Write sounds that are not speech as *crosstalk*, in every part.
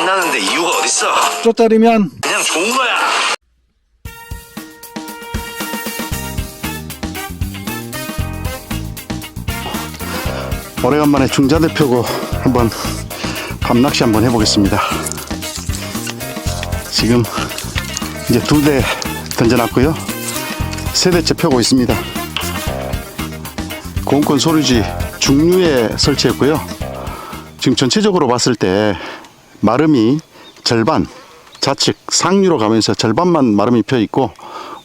신나는데 이유가 어딨어? 쪼짜리면 그냥 좋은 거야. 오래간만에 중자대표고 한번 밤낚시 한번 해보겠습니다. 지금 이제 두 대 던져놨고요. 세 대째 펴고 있습니다. 고온권 소류지 중류에 설치했고요. 지금 전체적으로 봤을 때 마름이 절반, 좌측 상류로 가면서 절반만 마름이 펴 있고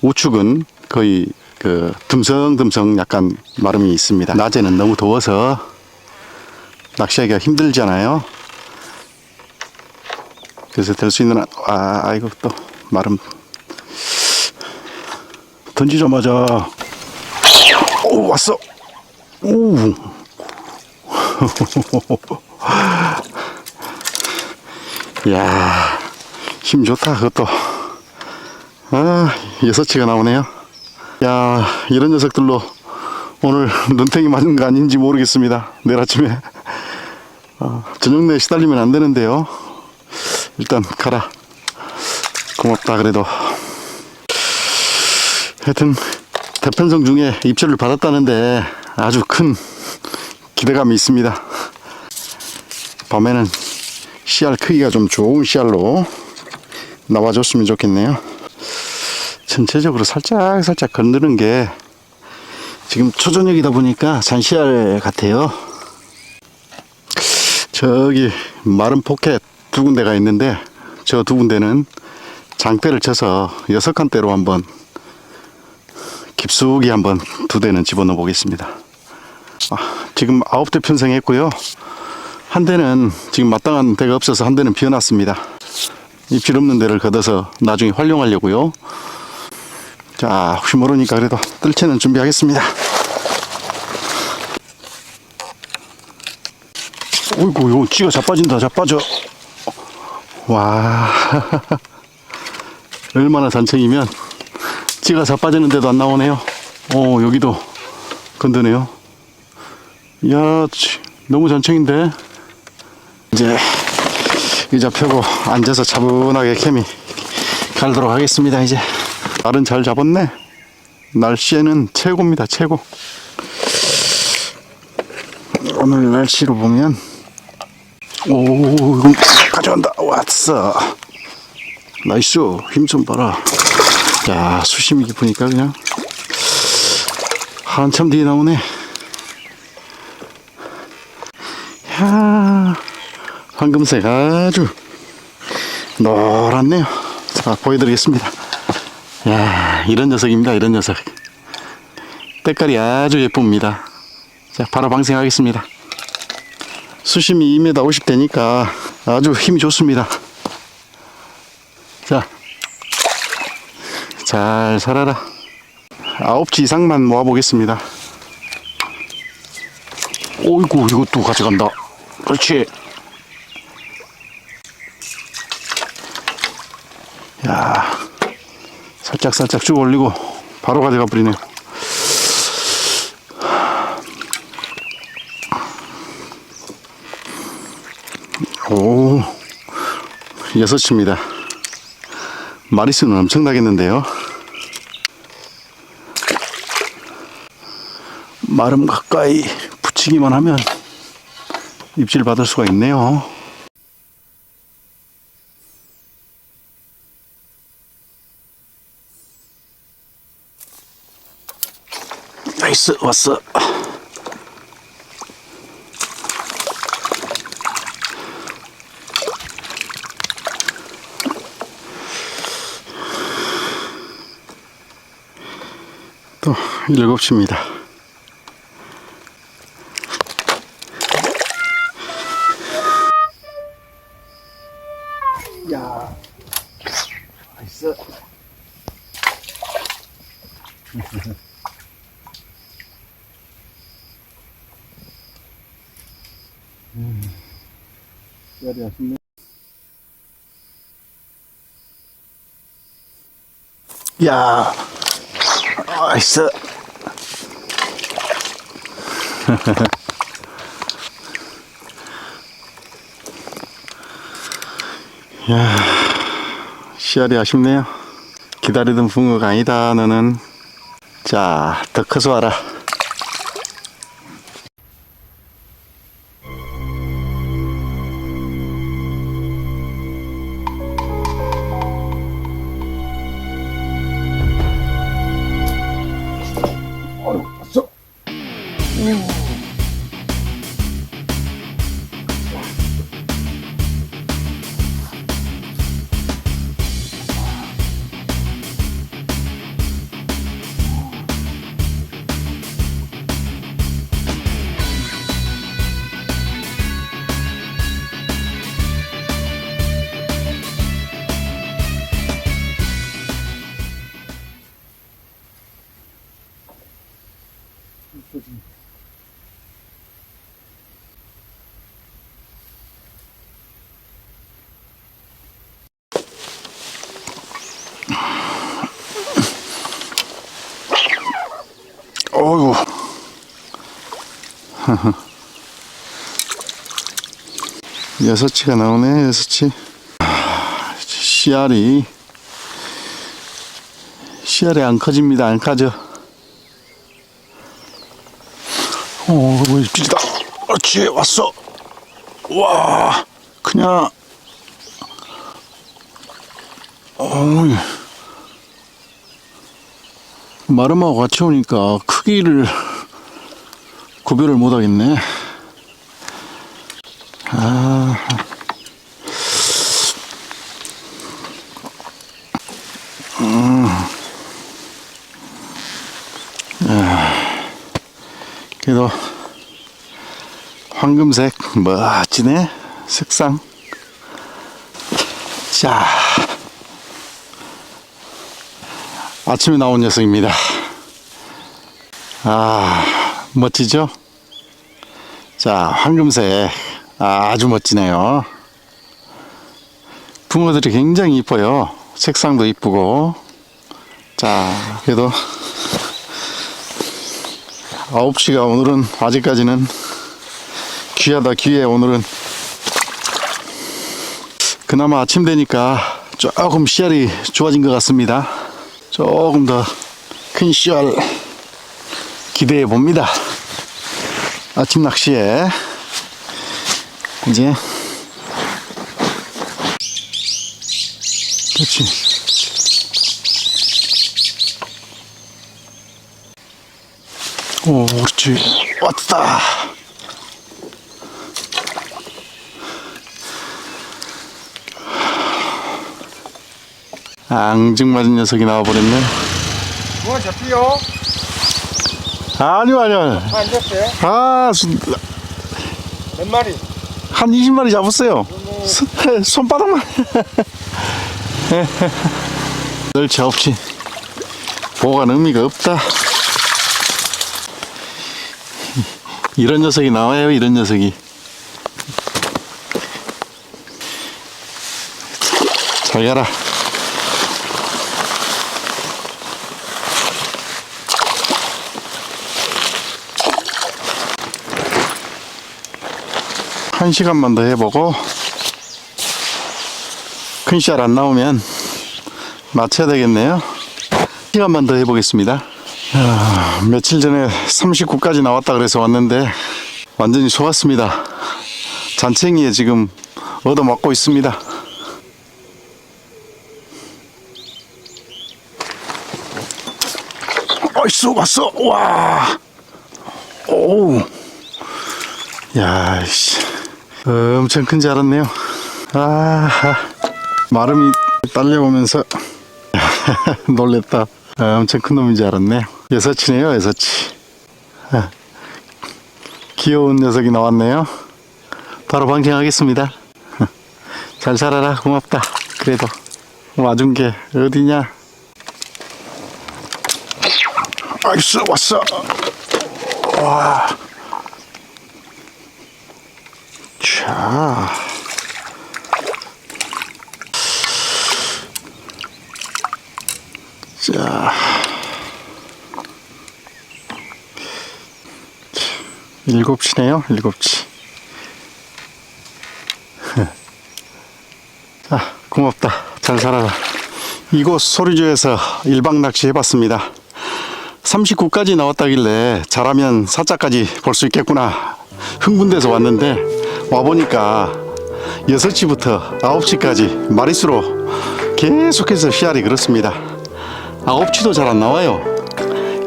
우측은 거의 그 듬성듬성 약간 마름이 있습니다. 낮에는 너무 더워서 낚시하기가 힘들잖아요. 그래서 될 수 있는 한- 아 아이고 또 마름 던지자마자 오 왔어 오 *laughs* 야, 힘 좋다, 그것도. 아, 여섯치가 나오네요. 야, 이런 녀석들로 오늘 눈탱이 맞은 거 아닌지 모르겠습니다. 내일 아침에. 아, 저녁 내에 시달리면 안 되는데요. 일단 가라. 고맙다, 그래도. 하여튼, 대편성 중에 입질을 받았다는데 아주 큰 기대감이 있습니다. 밤에는 씨알 크기가 좀 좋은 씨알로 나와줬으면 좋겠네요. 전체적으로 살짝 살짝 건드는 게 지금 초저녁이다 보니까 잔씨알 같아요. 저기 마른 포켓 두 군데가 있는데 저 두 군데는 장대를 쳐서 여섯 칸대로 한번 깊숙이 한번 두 대는 집어넣어 보겠습니다. 아, 지금 아홉 대 편성했고요. 한 대는 지금 마땅한 대가 없어서 한 대는 비워놨습니다. 입질 없는 데를 걷어서 나중에 활용하려고요. 자, 혹시 모르니까 그래도 뜰채는 준비하겠습니다. 어이구, 이거 찌가 자빠진다, 자빠져. 와. *laughs* 얼마나 잔챙이면 찌가 자빠지는데도 안 나오네요. 어, 여기도 건드네요. 야, 치, 너무 잔챙인데. 이제 의자 펴고 앉아서 차분하게 케미 갈도록 하겠습니다. 이제 날은 잘 잡았네. 날씨에는 최고입니다. 최고. 오늘 날씨로 보면 오 이건 가져간다. 왔어. 나이스. 힘 좀 봐라. 야 수심이 깊으니까 그냥. 한참 뒤에 나오네. 야 황금색 아주 노랗네요. 자, 보여드리겠습니다. 야, 이런 녀석입니다. 이런 녀석. 때깔이 아주 예쁩니다. 자, 바로 방생하겠습니다. 수심이 2m 50대니까 아주 힘이 좋습니다. 자, 잘 살아라. 아홉치 이상만 모아보겠습니다. 오이구, 이것도 가져간다. 그렇지. 야, 살짝 살짝 쭉 올리고 바로 가져가 버리네. 오, 여섯입니다. 마리수는 엄청나겠는데요. 마름 가까이 붙이기만 하면 입질 받을 수가 있네요. 나이스 왔어. 또 일곱시입니다 열이 아쉽네. 야, 나이스. *laughs* 야, 씨알이 아쉽네요. 기다리던 붕어가 아니다, 너는. 자, 더 커서 와라. 어이구. *laughs* 여섯치가 나오네, 여섯치. 아, 씨알이, 씨알이 안 커집니다, 안 커져. 어, 뭐, 비리다. 그렇지, 왔어. 와, 그냥, 어이. 마름하고 같이 오니까 크기를 구별을 못 하겠네. 아. 음. 아. 그래도 황금색 멋지네 색상. 자. 아침에 나온 녀석입니다. 아, 멋지죠? 자, 황금색. 아, 아주 멋지네요. 붕어들이 굉장히 이뻐요. 색상도 이쁘고. 자, 그래도 9시가 오늘은 아직까지는 귀하다 귀해 오늘은 그나마 아침 되니까 조금 씨알이 좋아진 것 같습니다. 조금 더 큰 씨알 기대해 봅니다. 아침 낚시에 이제 그렇지. 오, 그렇지. 왔다. 앙증맞은 녀석이 나와버렸네. 뭐 잡히요? 아니요, 아니요. 안 잡혀요? 아, 손- 몇 마리? 한 20마리 잡았어요. 손, *laughs* 손바닥만. 널치 없지. 보관 의미가 없다. *laughs* 이런 녀석이 나와요, 이런 녀석이. 잘 가라. 한 시간만 더 해보고 큰 씨알 안 나오면 맞춰야 되겠네요. 시간만 더 해보겠습니다. 아, 며칠 전에 39까지 나왔다 그래서 왔는데 완전히 속았습니다. 잔챙이에 지금 얻어맞고 있습니다. 어이씨 왔어 와 오우 야, 씨. 엄청 큰 줄 알았네요. 아, 마름이 딸려오면서 *laughs* 놀랬다. 아, 엄청 큰 놈인 줄 알았네. 여섯치네요, 여섯치. 아, 귀여운 녀석이 나왔네요. 바로 방생하겠습니다. *laughs* 잘 살아라, 고맙다. 그래도 와준 게 어디냐? 아이스 왔어. 와. 자. 자. 일곱 치네요, 일곱 치. *laughs* 자, 고맙다. 잘 살아라. 이곳 소리주에서 일박 낚시 해봤습니다. 39까지 나왔다길래 잘하면 사자까지 볼 수 있겠구나. 흥분돼서 왔는데 와보니까 6시부터 9시까지 마리수로 계속해서 씨알이 그렇습니다. 9치도 잘 안 나와요.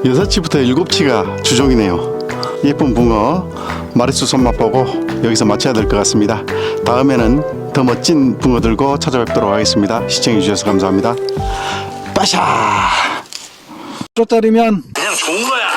6치부터 7치가 주종이네요. 예쁜 붕어 마리수 손맛 보고 여기서 마쳐야 될 것 같습니다. 다음에는 더 멋진 붕어 들고 찾아뵙도록 하겠습니다. 시청해 주셔서 감사합니다. 빠샤! 쪼짜리면 그냥 좋은 거야.